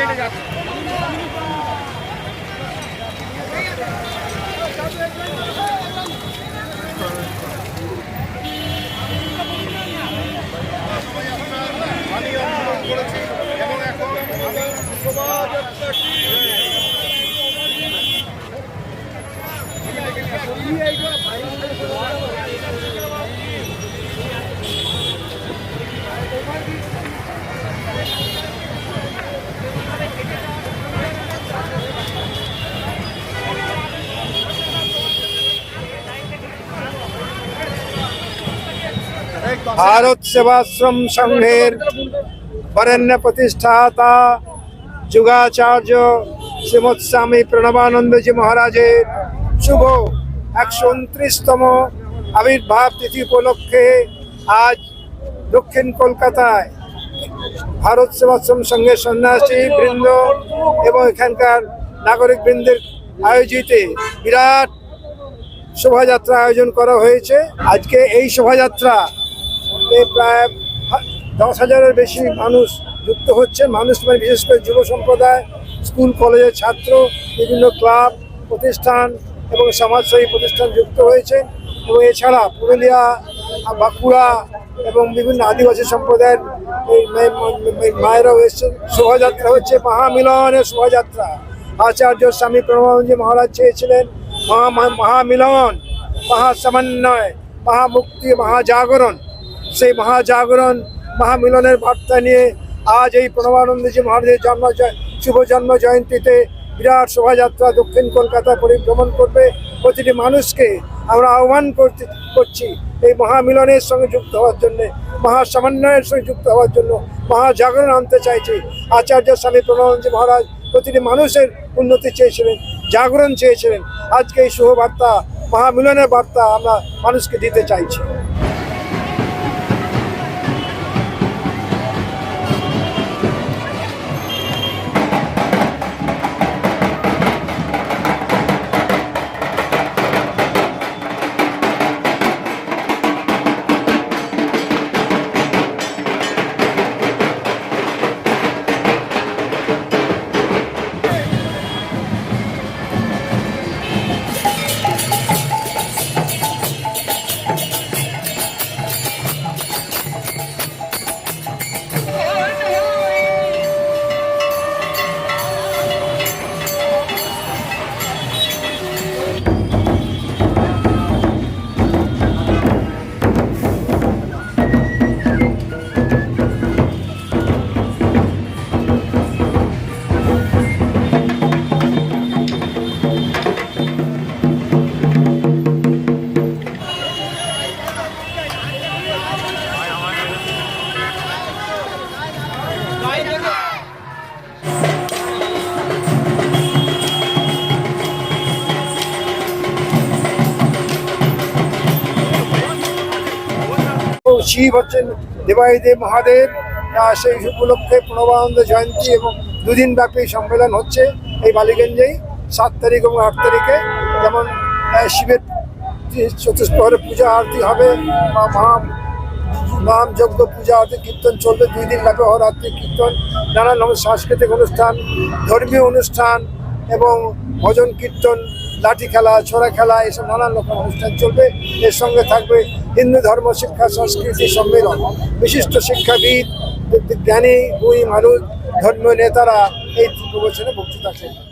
কেটে যাচ্ছে Thank you. Bharat Sevashram সংঘের বরেণ্য প্রতিষ্ঠাতা যুগাচার্য শ্রীমৎ স্বামী প্রণবানন্দজি মহারাজের শুভ একশো উনত্রিশতম আবির্ভাব তিথি উপলক্ষে আজ দক্ষিণ কলকাতায় ভারত সেবাশ্রম সংঘের সন্ন্যাসী বৃন্দ এবং এখানকার নাগরিক বৃন্দের আয়োজিত বিরাট শোভাযাত্রা আয়োজন করা হয়েছে। আজকে এই শোভাযাত্রা প্রায় দশ হাজারের বেশি মানুষ যুক্ত হচ্ছে মানুষ মানে বিশেষ করে যুব সম্প্রদায়, স্কুল, কলেজের ছাত্র, বিভিন্ন ক্লাব, প্রতিষ্ঠান এবং সমাজসেবী প্রতিষ্ঠান যুক্ত হয়েছে। এবং এছাড়া পুরুলিয়া, বাঁকুড়া এবং বিভিন্ন আদিবাসী সম্প্রদায়ের মায়েরাও এসছেন। শোভাযাত্রা হচ্ছে মহামিলনের শোভাযাত্রা। আচার্য স্বামী প্রণবানন্দজি মহারাজ চেয়েছিলেন মহা- মহামিলন, মহাসমন্বয়, মহামুক্তি, মহাজাগরণ। সেই মহাজাগরণ, মহামিলনের বার্তা নিয়ে আজ এই প্রণবানন্দজি মহারাজের জন্ম শুভ জন্ম জয়ন্তীতে বিরাট শোভাযাত্রা দক্ষিণ কলকাতা পরিভ্রমণ করবে। প্রতিটি মানুষকে আমরা আহ্বান করতে, করছি এই মহামিলনের সঙ্গে যুক্ত হওয়ার জন্যে, মহাসমন্বয়ের সঙ্গে যুক্ত হওয়ার জন্য মহাজাগরণ আনতে চাইছি। আচার্য স্বামী প্রণবানন্দজি মহারাজ প্রতিটি মানুষের উন্নতি চেয়েছিলেন, জাগরণ চেয়েছিলেন। আজকে এই শুভ বার্তা, মহামিলনের বার্তা আমরা মানুষকে দিতে চাইছি। শিব হচ্ছেন দেবাদিদেব মহাদেব সেই উপলক্ষে প্রণবানন্দ জয়ন্তী এবং দুদিন ব্যাপী সম্মেলন হচ্ছে এই বালিগঞ্জেই, সাত তারিখ এবং আট তারিখে। যেমন শিবের চতুষ্প্রহরে পূজা আরতি হবে, বা মহা নাম যজ্ঞ পূজা আরতি কীর্তন চলবে, দুই দিন ব্যাপী অরাত্রি কীর্তন, নানান সাংস্কৃতিক অনুষ্ঠান, ধর্মীয় অনুষ্ঠান এবং ভজন, কীর্তন, লাঠি খেলা, ছোড়া খেলা, এসব নানান রকম অনুষ্ঠান চলবে। এর সঙ্গে থাকবে হিন্দু ধর্ম, শিক্ষা, সংস্কৃতি সম্মেলন। বিশিষ্ট শিক্ষাবিদ জ্ঞানী, গুণী মানুষ, ধর্মীয় নেতারা এই প্রবচনে বক্তৃতা করবেন।